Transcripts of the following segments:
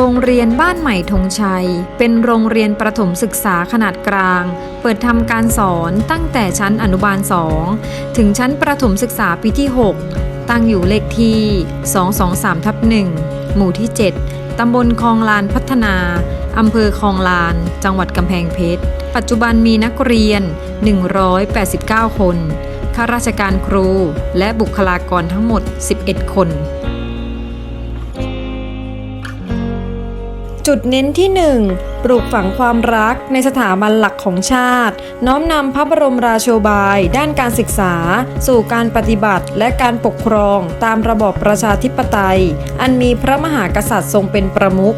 รงเรียนบ้านใหม่ธงชัย เป็นโรงเรียนประถมศึกษาขนาดกลาง เปิดทำการสอนตั้งแต่ชั้นอนุบาล 2 ถึงชั้นประถมศึกษาปีที่ 6 ตั้งอยู่เลขที่ 223ทับ1หมู่ที่ 7 ตำบลคลองลานพัฒนา อำเภอคลองลาน จังหวัดกำแพงเพชร ปัจจุบันมีนักเรียน 189 คน ข้าราชการครู และบุคลากรทั้งหมด 11 คน จุดเน้นที่ 1 ปลูกฝังความรักในสถาบันหลักของชาติ น้อมนำพระบรมราโชบาย ด้านการศึกษา สู่การปฏิบัติและการปกครองตามระบอบประชาธิปไตย อันมีพระมหากษัตริย์ทรงเป็นประมุข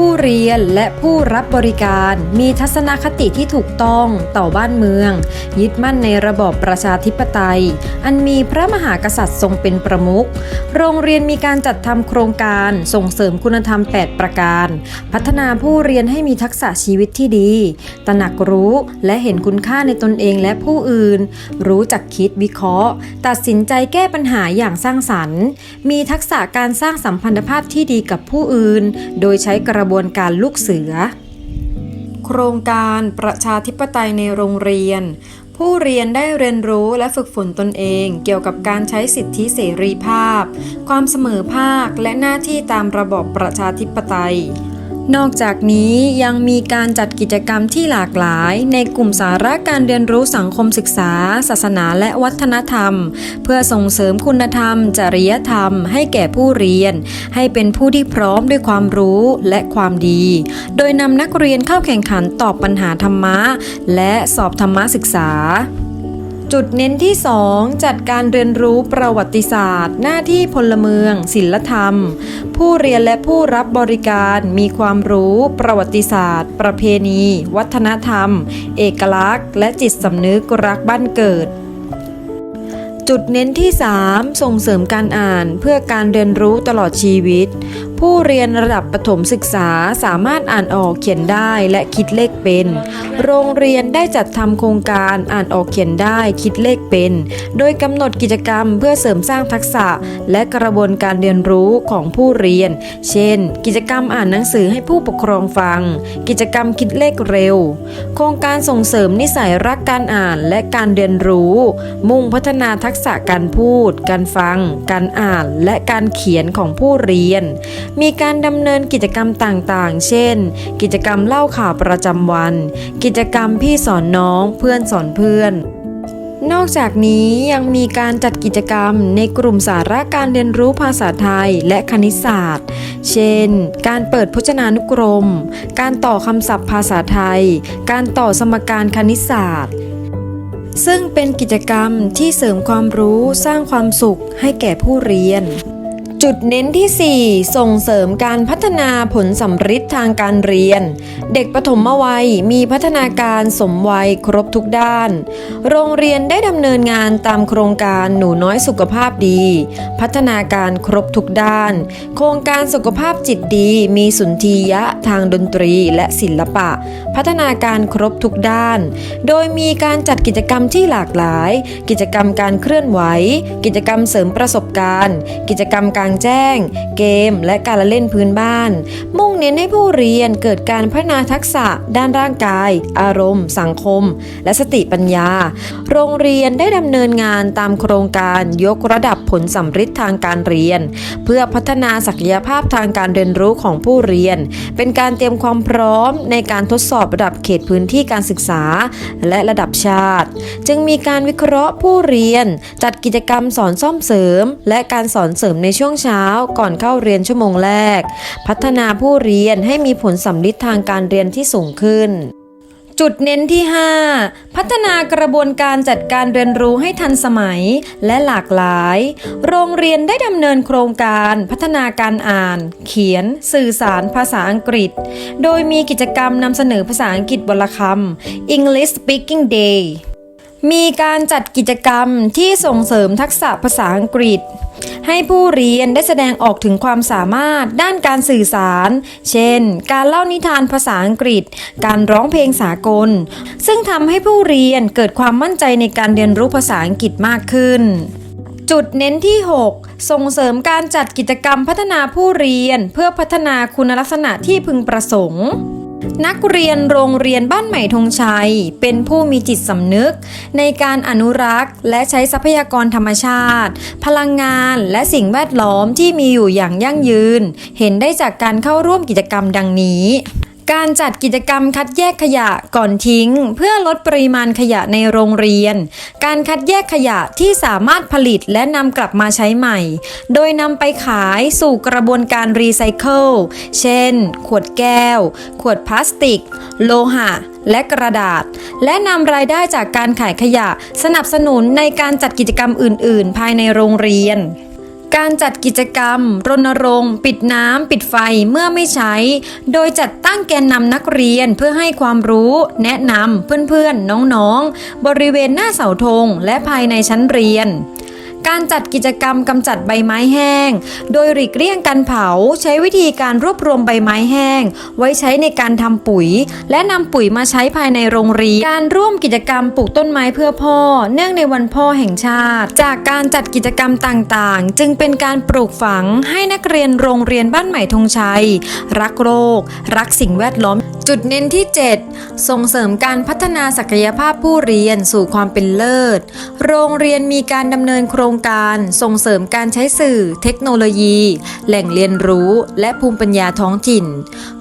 ผู้เรียนและผู้รับบริการมีทัศนคติที่ถูกต้องต่อบ้านเมือง ยึดมั่นในระบอบประชาธิปไตย อันมีพระมหากษัตริย์ทรงเป็นประมุข โรงเรียนมีการจัดทำโครงการส่งเสริมคุณธรรม 8 ประการ พัฒนาผู้เรียนให้มีทักษะชีวิตที่ดี ตระหนักรู้และเห็นคุณค่าในตนเองและผู้อื่น รู้จักคิดวิเคราะห์ ตัดสินใจแก้ปัญหาอย่างสร้างสรรค์ มีทักษะการสร้างสัมพันธภาพที่ดีกับผู้อื่น โดยใช้กระบวนการลูกเสือ โครงการประชาธิปไตยในโรงเรียน ผู้เรียนได้เรียนรู้และฝึกฝนตนเอง เกี่ยวกับการใช้สิทธิเสรีภาพ ความเสมอภาคและหน้าที่ตามระบอบประชาธิปไตย นอกจากนี้ยังมีการจัดกิจกรรมที่หลากหลาย ในกลุ่มสาระการเรียนรู้สังคมศึกษา ศาสนาและวัฒนธรรม เพื่อส่งเสริมคุณธรรม จริยธรรม ให้แก่ผู้เรียน ให้เป็นผู้ที่พร้อมด้วยความรู้และความดี โดยนำนักเรียนเข้าแข่งขันตอบปัญหาธรรมะ และสอบธรรมศึกษา จุดเน้นที่ 2 จัดการเรียนรู้ประวัติศาสตร์ หน้าที่พลเมือง ศิลธรรม ผู้เรียนและผู้รับบริการมีความรู้ประวัติศาสตร์ ประเพณี วัฒนธรรม เอกลักษณ์ และจิตสำนึกรักบ้านเกิดจุดเน้นที่ 3 ส่งเสริมการอ่านเพื่อการเรียนรู้ตลอดชีวิต ผู้เรียนระดับประถมศึกษาสามารถอ่านออกเขียนได้และคิดเลขเป็น โรงเรียนได้จัดทำโครงการอ่านออกเขียนได้คิดเลขเป็น โดยกำหนดกิจกรรมเพื่อเสริมสร้างทักษะ และกระบวนการเรียนรู้ของผู้เรียน เช่น กิจกรรมอ่านหนังสือให้ผู้ปกครองฟัง กิจกรรมคิดเลขเร็ว โครงการส่งเสริมนิสัยรักการอ่านและการเรียนรู้ มุ่งพัฒนาทักษะการพูด การฟัง การอ่าน และการเขียนของผู้เรียนมีการดำเนินกิจกรรมต่างๆ เช่น กิจกรรมเล่าข่าวประจำวัน กิจกรรมพี่สอนน้องเพื่อนสอนเพื่อนนอกจากนี้ยังมีการจัดกิจกรรมในกลุ่มสาระการเรียนรู้ภาษาไทยและคณิตศาสตร์ เช่น การเปิดพจนานุกรม การต่อคำศัพท์ภาษาไทย การต่อสมการคณิตศาสตร์ ซึ่งเป็นกิจกรรมที่เสริมความรู้สร้างความสุขให้แก่ผู้เรียน จุดเน้นที่ 4 ส่งเสริมการพัฒนาผลสัมฤทธิ์ทางการเรียน เด็กปฐมวัยมีพัฒนาการสมวัยครบทุกด้าน โรงเรียนได้ดำเนินงานตามโครงการหนูน้อยสุขภาพดี พัฒนาการครบทุกด้าน โครงการสุขภาพจิตดีมีสุนทรียะทางดนตรีและศิลปะ พัฒนาการครบทุกด้าน โดยมีการจัดกิจกรรมที่หลากหลาย กิจกรรมการเคลื่อนไหว กิจกรรมเสริมประสบการณ์ กิจกรรมกลางแจ้ง เกม และการละเล่นพื้นบ้าน มุ่งเน้นให้ผู้เรียนเกิดการพัฒนาทักษะ ด้านร่างกาย อารมณ์ สังคม และสติปัญญา โรงเรียนได้ดำเนินงานตามโครงการยกระดับผลสัมฤทธิ์ทางการเรียน เพื่อพัฒนาศักยภาพทางการเรียนรู้ของผู้เรียน เป็นการเตรียมความพร้อมในการทดสอบระดับเขตพื้นที่การศึกษา และระดับชาติ จึงมีการวิเคราะห์ผู้เรียน จัดกิจกรรมสอนซ่อมเสริม และการสอนเสริมในช่วงเช้าก่อนเข้าเรียนชั่วโมงแรก พัฒนาผู้เรียนให้มีผลสัมฤทธิ์ทางการเรียนที่สูงขึ้นจุดเน้นที่ 5 พัฒนากระบวนการจัดการเรียนรู้ให้ทันสมัยและหลากหลาย โรงเรียนได้ดำเนินโครงการพัฒนาการอ่าน เขียน สื่อสารภาษาอังกฤษ โดยมีกิจกรรมนำเสนอภาษาอังกฤษวันละคำ English Speaking Day มีการจัดกิจกรรมที่ส่งเสริมทักษะภาษาอังกฤษ ให้ผู้เรียนได้แสดงออกถึงความสามารถด้านการสื่อสาร เช่น การเล่านิทานภาษาอังกฤษ การร้องเพลงสากล ซึ่งทำให้ผู้เรียนเกิดความมั่นใจในการเรียนรู้ภาษาอังกฤษมากขึ้นจุดเน้นที่ 6 ส่งเสริมการจัดกิจกรรมพัฒนาผู้เรียน เพื่อพัฒนาคุณลักษณะที่พึงประสงค์ นักเรียนโรงเรียนบ้านใหม่ธงชัย เป็นผู้มีจิตสำนึก ในการอนุรักษ์ และใช้ทรัพยากรธรรมชาติ พลังงานและสิ่งแวดล้อมที่มีอยู่อย่างยั่งยืน เห็นได้จากการเข้าร่วมกิจกรรมดังนี้ การจัดกิจกรรมคัดแยกขยะก่อนทิ้ง เพื่อลดปริมาณขยะในโรงเรียน การคัดแยกขยะที่สามารถผลิตและนำกลับมาใช้ใหม่ โดยนำไปขายสู่กระบวนการรีไซเคิล เช่น ขวดแก้ว ขวดพลาสติก โลหะ และกระดาษ และนำรายได้จากการขายขยะ สนับสนุนในการจัดกิจกรรมอื่น ๆ ภายในโรงเรียน การจัดกิจกรรม รณรงค์ ปิดน้ำ ปิดไฟเมื่อไม่ใช้ โดยจัดตั้งแกนนำนักเรียนเพื่อให้ความรู้ แนะนำเพื่อนๆ น้องๆ บริเวณหน้าเสาธงและภายในชั้นเรียน การจัดกิจกรรมกำจัดใบไม้แห้ง โดยหลีกเลี่ยงการเผา ใช้วิธีการรวบรวมใบไม้แห้ง ไว้ใช้ในการทำปุ๋ย และนำปุ๋ยมาใช้ภายในโรงเรียน การร่วมกิจกรรมปลูกต้นไม้เพื่อพ่อ เนื่องในวันพ่อแห่งชาติ จากการจัดกิจกรรมต่างๆ จึงเป็นการปลูกฝังให้นักเรียนโรงเรียนบ้านใหม่ธงชัย รักโลก รักสิ่งแวดล้อม จุดเน้นที่ 7 ส่งเสริมการพัฒนาศักยภาพผู้เรียนสู่ความเป็นเลิศ โรงเรียนมีการดำเนินโครงงการส่งเสริมการใช้สื่อ เทคโนโลยี แหล่งเรียนรู้ และภูมิปัญญาท้องถิ่น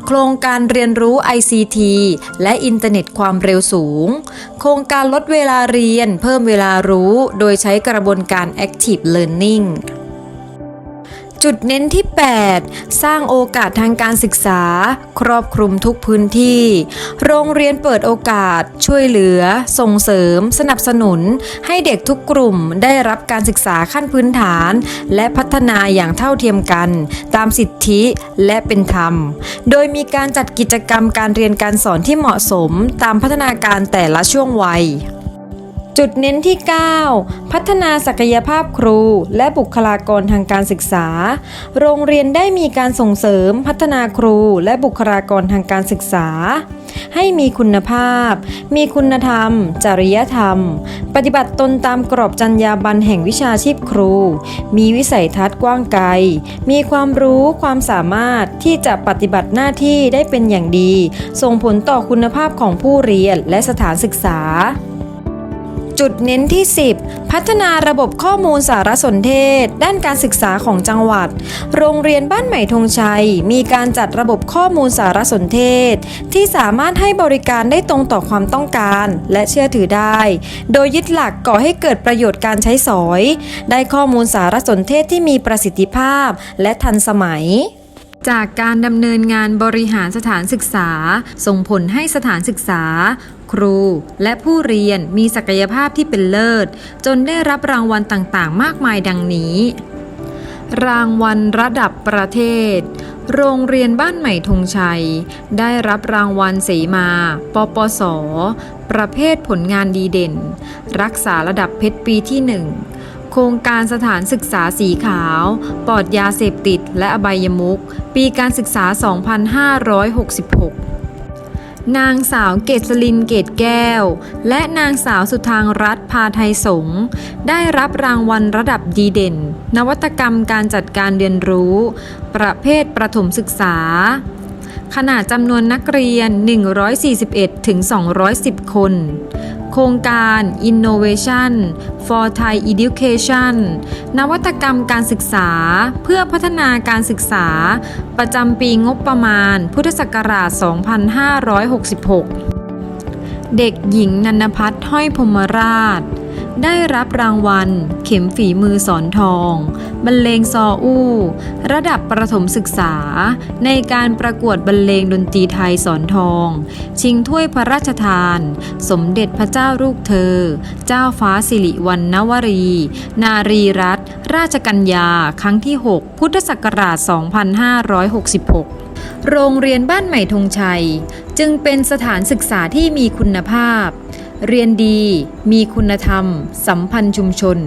โครงการเรียนรู้ ICT และอินเทอร์เน็ตความเร็วสูง โครงการลดเวลาเรียนเพิ่มเวลารู้ โดยใช้กระบวนการ Active Learning จุดเน้นที่ 8 สร้างโอกาสทางการศึกษา ครอบคลุมทุกพื้นที่ โรงเรียนเปิดโอกาส ช่วยเหลือ ส่งเสริม สนับสนุน ให้เด็กทุกกลุ่มได้รับการศึกษาขั้นพื้นฐาน และพัฒนาอย่างเท่าเทียมกัน ตามสิทธิและเป็นธรรม โดยมีการจัดกิจกรรมการเรียนการสอนที่เหมาะสม ตามพัฒนาการแต่ละช่วงวัย จุดเน้นที่ 9 พัฒนาศักยภาพครู และบุคลากรทางการศึกษา โรงเรียนได้มีการส่งเสริมพัฒนาครูและบุคลากรทางการศึกษา ให้มีคุณภาพ มีคุณธรรม จริยธรรม ปฏิบัติตนตามกรอบจรรยาบรรณแห่งวิชาชีพครู มีวิสัยทัศน์กว้างไกล มีความรู้ความสามารถที่จะปฏิบัติหน้าที่ได้เป็นอย่างดี ส่งผลต่อคุณภาพของผู้เรียนและสถานศึกษา จุดเน้นที่ 10 พัฒนาระบบข้อมูลสารสนเทศ ด้านการศึกษาของจังหวัด โรงเรียนบ้านใหม่ธงชัย มีการจัดระบบข้อมูลสารสนเทศ ที่สามารถให้บริการได้ตรงต่อความต้องการ และเชื่อถือได้ โดยยึดหลักก่อให้เกิดประโยชน์การใช้สอย ได้ข้อมูลสารสนเทศที่มีประสิทธิภาพและทันสมัย จากการดำเนินงานบริหารสถานศึกษา ส่งผลให้สถานศึกษา ครูและผู้เรียนมีศักยภาพที่เป็นเลิศ จนได้รับรางวัลต่างๆ มากมายดังนี้ รางวัลระดับประเทศ โรงเรียนบ้านใหม่ธงชัย ได้รับรางวัลเสมา ปปส ประเภทผลงานดีเด่น รักษาระดับเพชรปีที่1โครงการสถานศึกษาสีขาว ปลอดยาเสพติดและอบายมุขปีการศึกษา 2566นางสาวเกษลินเกตแก้ว และนางสาวสุทางรัฐพาไทยสงได้รับรางวัลระดับดีเด่น นวัตกรรมการจัดการเรียนรู้ ประเภทประถมศึกษา ขนาดจำนวนนักเรียน 141ถึง210 คน โครงการ Innovation for Thai Education นวัตกรรมการศึกษาเพื่อพัฒนาการศึกษา ประจำปีงบประมาณ พุทธศักราช 2566 เด็กหญิงนันพัฒน์ห้อยพมราช ได้รับรางวัล เข็มฝีมือสอนทอง บรรเลงซออู้ ระดับประถมศึกษา ในการประกวดบรรเลงดนตรีไทยสอนทอง ชิงถ้วยพระราชทาน สมเด็จพระเจ้าลูกเธอ เจ้าฟ้าสิริวัณณวรี นารีรัตนราชกัญญา ครั้งที่ 6 พุทธศักราช 2566โรงเรียนบ้านใหม่ธงชัย จึงเป็นสถานศึกษาที่มีคุณภาพ เรียนดี มีคุณธรรม สัมพันธ์ชุมชน